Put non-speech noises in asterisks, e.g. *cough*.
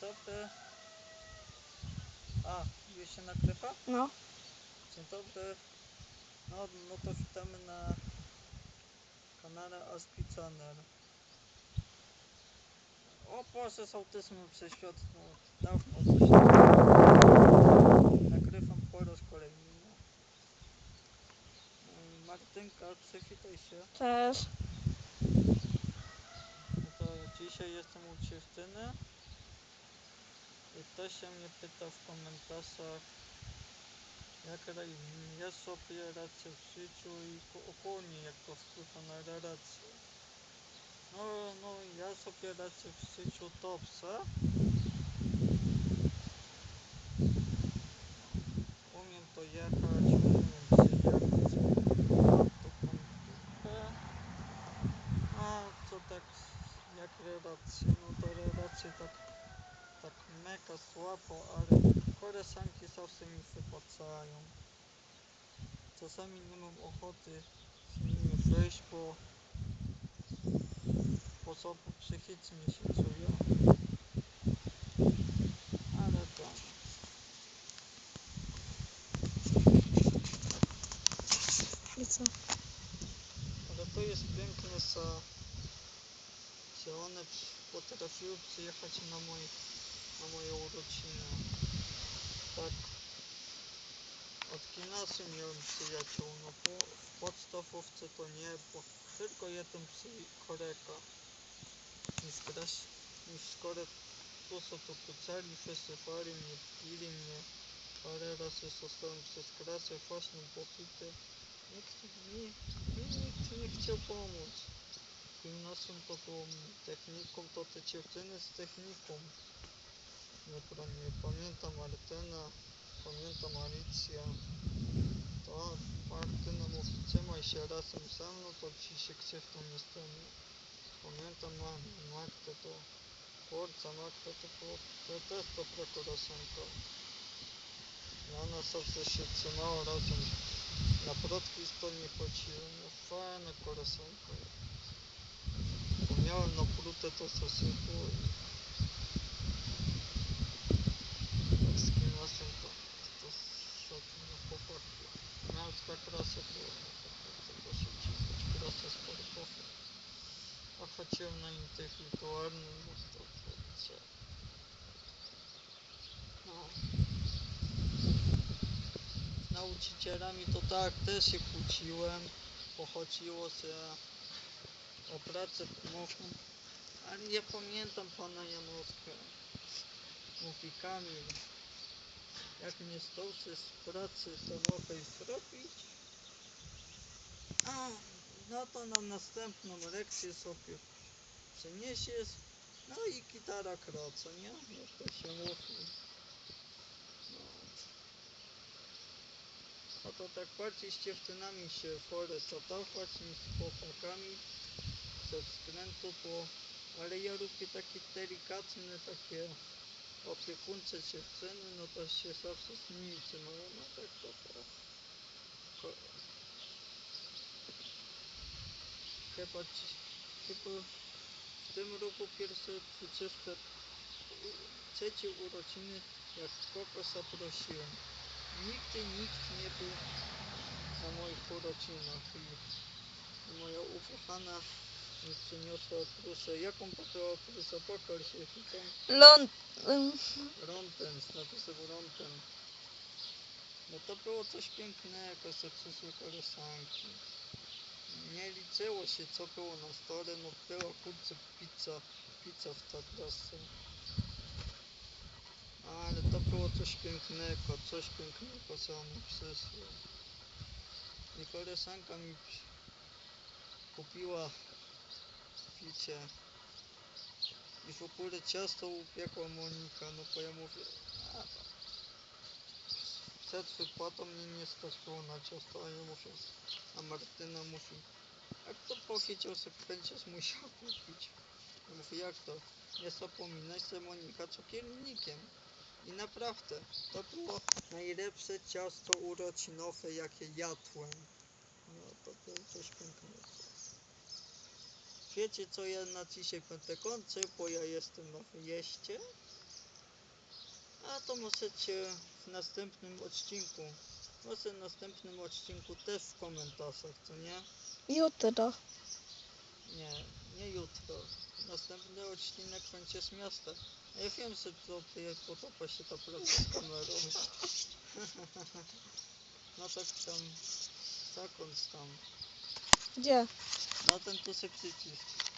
dobry. A, już się nagrywa? No, Dzień dobry. No, no to witamy na kanale Aski Channel. O Boże, z autyzmem przeświadczą. Dawno coś Nagrywam po raz kolejny. Mm, Martynka, przywitaj się. też. No to dzisiaj jestem u dziewczyny. Ktoś się mnie pyta w komentarzach, jak ja sobie radzę w życiu i ogólnie jak to wpływa na relacje. No, no ja sobie radzę w życiu dobrze. Umiem to jechać, umiem przyjechać do komputer. A co tak jak relacje, no to relacje tak, mega słabo, ale koleżanki zawsze mi wypłacają. Czasami nie mam ochoty z nimi wejść, bo po sobie psychicznie się czuję. Ale to... I co? Ale to jest piękne, że, że one potrafiły przyjechać na, mój, Tak. Od gimnazjum miałem przyjaciół, no bo w podstawówce to nie, bo tylko jeden kolega. I klasie, i szkole dużo to kucali, wyzywali mnie, bili mnie. Parę razy zostałem przez klasę właśnie pobity. Nikt mi, nikt nie chciał pomóc. Gimnazjum to było techniką, to te dziewczyny z techniką. Nie, pamiętam Martyna, pamiętam Alicja. To Martyna mówi, trzymaj się razem ze mną, to ci się krzywdą nie stanie. Pamiętam Ma- Magdę, to Kurca Magda to było, to też dobra koleżanka. Ona zawsze się trzymała razem na plotki to nie chodziło, no fajna koleżanka. Bo miałem na plutę to zasypu i tak no to. Z nauczycielami to tak, też się kłóciłem. Pochodziło się o pracę domową. Ale ja pamiętam pana Janowska. Mówi Kamil, jak mnie zdąży z pracy domowej zrobić, a no to na następną lekcję sobie przyniesiesz, no i gitara gra, co nie? Jak to się mówi. No. No to tak bardziej z dziewczynami się wolę zadawać niż z chłopakami ze względu, bo ale ja lubię takie delikatne, takie opiekuńcze dziewczyny, no to się zawsze z nimi trzymałem, no tak to ko- chyba, chyba w tym roku pierwsze 20 trzecie urodziny jak kogo zaprosiłem. Nigdy nikt nie był na moich urodzinach i, moja ukochana mi przyniosła bluzę. Jaką to była bluza? Pokaż się widzą. Lon... ym, Ronten, z napisem Ronten. No to było coś pięknego, że przyszły koleżanki. Nie liczyło się co było na stole, no była kurczę pizza, pizza w tatrasce. Ale to było coś pięknego, coś pięknego, co one przyszły. I koleżanka mi kupiła picie. I w ogóle ciasto upiekła Monika, no bo ja mówię, a przed wypłatą mnie nie stać było na ciasto, a ja mówię, a Martyna mówi, jak to powiedział, że będziesz musiał kupić. Ja mówię, jak to? Nie zapominaj, że Monika cukiernikiem. I naprawdę, to było najlepsze ciasto urodzinowe, jakie jadłem. No to było coś pięknego. Wiecie co ja na dzisiaj będę kończył, bo ja jestem na wyjeździe. A to możecie w następnym odcinku. Może w następnym odcinku też w komentarzach, co nie? Jutro. Nie, nie jutro. Następny odcinek będzie z miasta. A ja wiem, że tobie podoba się ta praca z kamerą. *laughs* No tak tam, zakąd tam. Gdzie? Na ten duży przycisk.